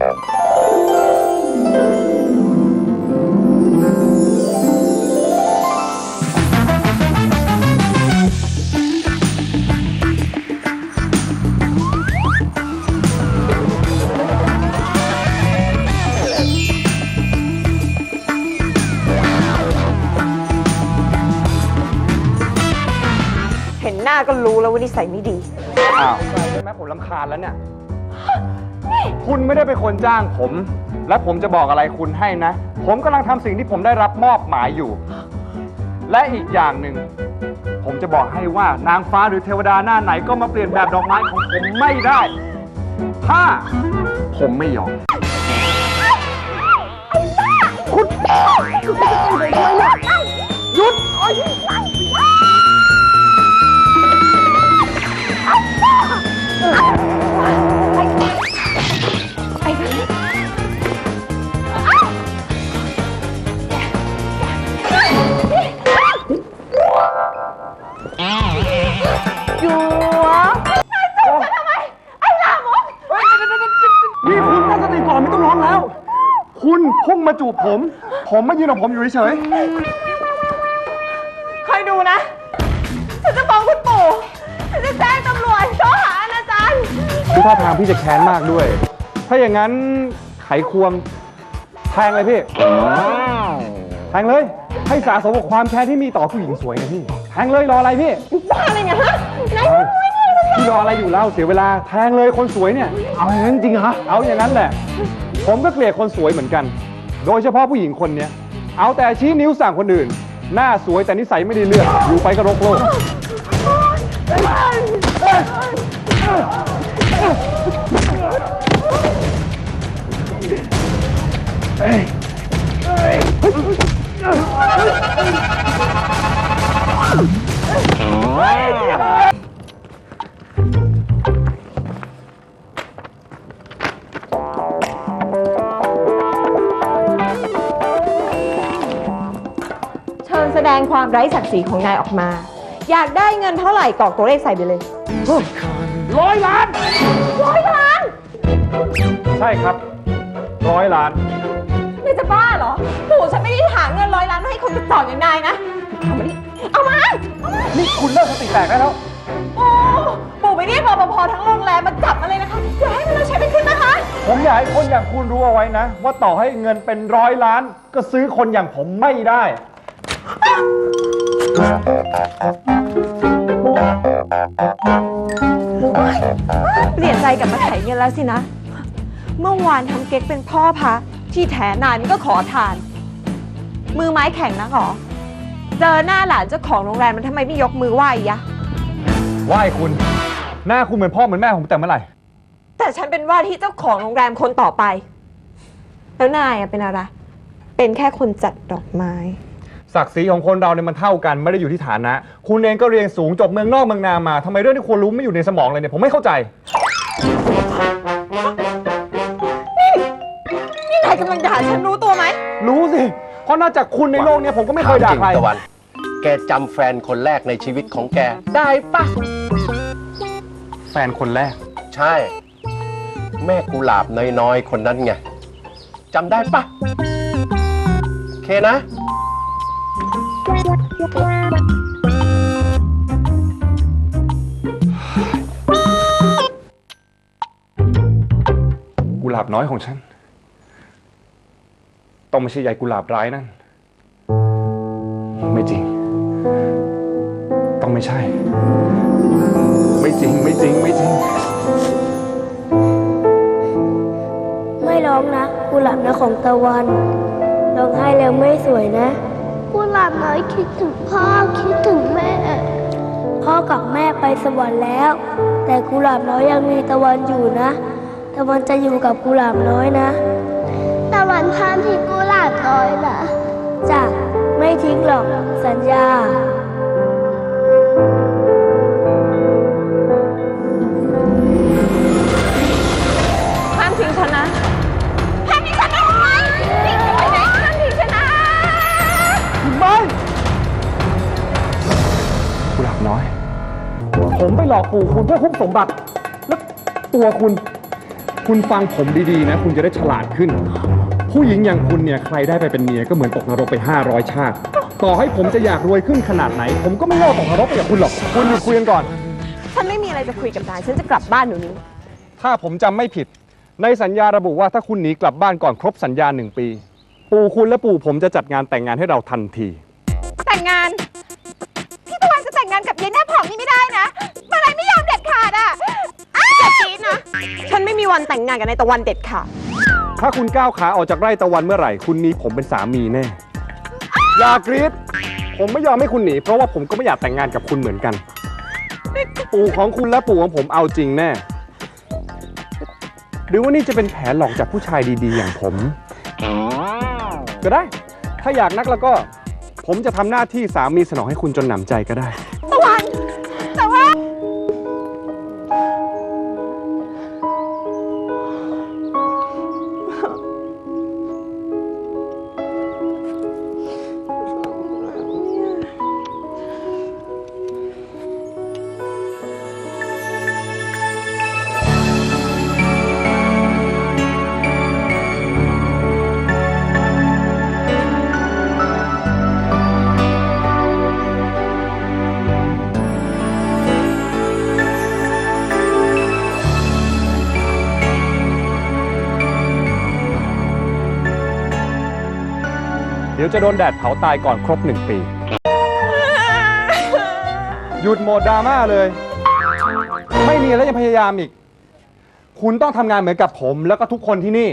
เห็นหน้าก็รู้แล้วว่านิสัยไม่ดี อ้าวใช่ไหมผมลำคาญแล้วเนี่ย คุณไม่ได้เป็นคนจ้างผม และผมจะบอกอะไรคุณให้นะ ผมกำลังทำสิ่งที่ผมได้รับมอบหมายอยู่ และอีกอย่างหนึ่ง ผมจะบอกให้ว่านางฟ้าหรือเทวดาหน้าไหนก็มาเปลี่ยนแบบดอกไม้ของผมไม่ได้ ถ้าผมไม่ยอมนี่ พุ่งมาจูบผม ผมมายืนของผมอยู่เฉยคอยดูนะ ฉันจะฟ้องคุณปู่ ฉันจะแจ้งตำรวจข้อหาอนาจารย์ๆคือท่าทางพี่จะแค้นมากด้วย ถ้าอย่างนั้นไขควงแทงเลยพี่ แทงเลย ให้สาสมกับความแค้นที่มีต่อผู้หญิงสวยไงพี่ แทงเลยรออะไรพี่ บ้าอะไรเนี่ยฮะไหนพี่รออะไรอยู่เล่าเสียเวลาแทงเลยคนสวยเนี่ย เอาอย่างนั้นจริงเหรอ เอาอย่างนั้นแหละ ผมก็เกลียดคนสวยเหมือนกัน โดยเฉพาะผู้หญิงคนเนี้ยเอาแต่ชี้นิ้วสั่งคนอื่น หน้าสวยแต่นิสัยไม่ได้เรื่องอยู่ไปก็รกโลก เความไร้ศักดิ์ศรีของนายออกมา อยากได้เงินเท่าไหร่กรอกตัวเลขใส่ไปเลยร้อยล้าน ร้อยล้าน ใช่ครับ ร้อยล้านนี่จะบ้าเหรอปู่ฉันไม่ได้หาเงินร้อยล้านมาให้คนกระจอกอย่างนายนะเอามาดิเอามานี่คุณเลิกสติแตกได้แล้วโอ้ปู่ไปเรียกรปภทั้งโรงแรมมาจับมาเลยนะคะอย่าให้มันเราใช้ไปขึ้นนะคะ ผมอยากให้คนอย่างคุณรู้เอาไว้นะ ว่าต่อให้เงินเป็นร้อยล้าน ก็ซื้อคนอย่างผมไม่ได้ เปลี่ยนใจกลับมาไถเงินแล้วสินะ เมื่อวานทำเก๊กเป็นพ่อพระที่แถนานก็ขอทาน มือไม้แข็งนักหรอ เจอหน้าหลานเจ้าของโรงแรมมันทำไมไม่ยกมือไหว้ยะ ไหว้คุณ หน้าคุณเหมือนพ่อเหมือนแม่ผมแต่เมื่อไหร่ แต่ฉันเป็นว่าที่เจ้าของโรงแรมคนต่อไป แล้วนายอะเป็นอะไร เป็นแค่คนจัดดอกไม้ ศักดิ์ศรีของคนเราเนี่ยมันเท่ากันไม่ได้อยู่ที่ฐานะ คุณเองก็เรียนสูงจบเมืองนอกเมืองนามาทำไมเรื่องที่ควรรู้ไม่อยู่ในสมองเลยเนี่ยผมไม่เข้าใจ นี่นายกำลังด่าฉันรู้ตัวไหม รู้สิ เพราะนอกจากคุณในโลกเนี่ยผมก็ไม่เคยด่าถจริงใครตะวัน แกจำแฟนคนแรกในชีวิตของแก ได้ปะ แฟนคนแรก ใช่ แม่กุหลาบน้อยๆ คนนั้นไงจำได้ปะโอเคนะ กุหลาบน้อยของฉัน ต้องไม่ใช่ยายกุหลาบร้ายนั่น ไม่จริง ต้องไม่ใช่ ไม่จริง ไม่จริง ไม่จริง ไม่ร้องนะกุหลาบนะของตะวันร้องไห้แล้วไม่สวยนะ กุหลาบน้อยคิดถึงพ่อคิดถึงแม่ พ่อกับแม่ไปสวรรค์แล้ว แต่กุหลาบน้อยยังมีตะวันอยู่นะ ตะวันจะอยู่กับกุหลาบน้อยนะ ตะวันห้ามทิ้งกุหลาบน้อยนะจ้ะไม่ทิ้งหรอกสัญญา น้อย ผมไปหลอกปู่คุณเพื่อคุ้มสมบัติ แล้วตัวคุณ คุณฟังผมดีๆนะ คุณจะได้ฉลาดขึ้น ผู้หญิงอย่างคุณเนี่ยใครได้ไปเป็นเมียก็เหมือนตกนรกไป 500 ชาติ ต่อให้ผมจะอยากรวยขึ้นขนาดไหน ผมก็ไม่โง่ตกนรกไปกับคุณหรอก คุณหยุดคุยกันก่อน ฉันไม่มีอะไรจะคุยกับนาย ฉันจะกลับบ้านหนูนี้ ถ้าผมจำไม่ผิด ในสัญญาระบุว่าถ้าคุณหนีกลับบ้านก่อนครบสัญญาหนึ่งปี ปู่คุณและปู่ผมจะจัดงานแต่งงานให้เราทันที แต่งงานานกับยายหน้าผอมนี่ไม่ได้นะ มาลายไม่ยอมเด็ดขาดอะอย่าจีดนะ ฉันไม่มีวันแต่งงานกับนายตะวันเด็ดขาด ถ้าคุณก้าวขาออกจากไร่ตะวันเมื่อไหร่ คุณมีผมเป็นสามีแน่ อย่ากรีดผมไม่ยอมให้คุณหนี เพราะว่าผมก็ไม่อยากแต่งงานกับคุณเหมือนกัน ปู่ของคุณและปู่ของผมเอาจริงแน่ หรือว่านี่จะเป็นแผนหลอกจากผู้ชายดี ๆ อย่างผม ก็ได้ ถ้าอยากนักแล้วก็ ผมจะทำหน้าที่สามีสนองให้คุณจนหนำใจก็ได้ ดี๋ยวจะโดนแดดเผาตายก่อนครบหนึ่งปี หยุดโหมดดราม่าเลย ไม่มีแล้วยังพยายามอีก คุณต้องทำงานเหมือนกับผมแล้วก็ทุกคนที่นี่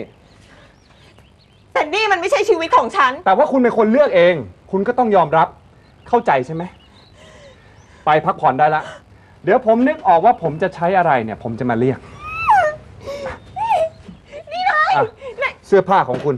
แต่นี่มันไม่ใช่ชีวิตของฉัน แต่ว่าคุณเป็นคนเลือกเอง คุณก็ต้องยอมรับเข้าใจใช่ไหม ไปพักผ่อนได้ละ เดี๋ยวผมนึกออกว่าผมจะใช้อะไรเนี่ย ผมจะมาเรียกนี่เลยเสื้อผ้าของคุณ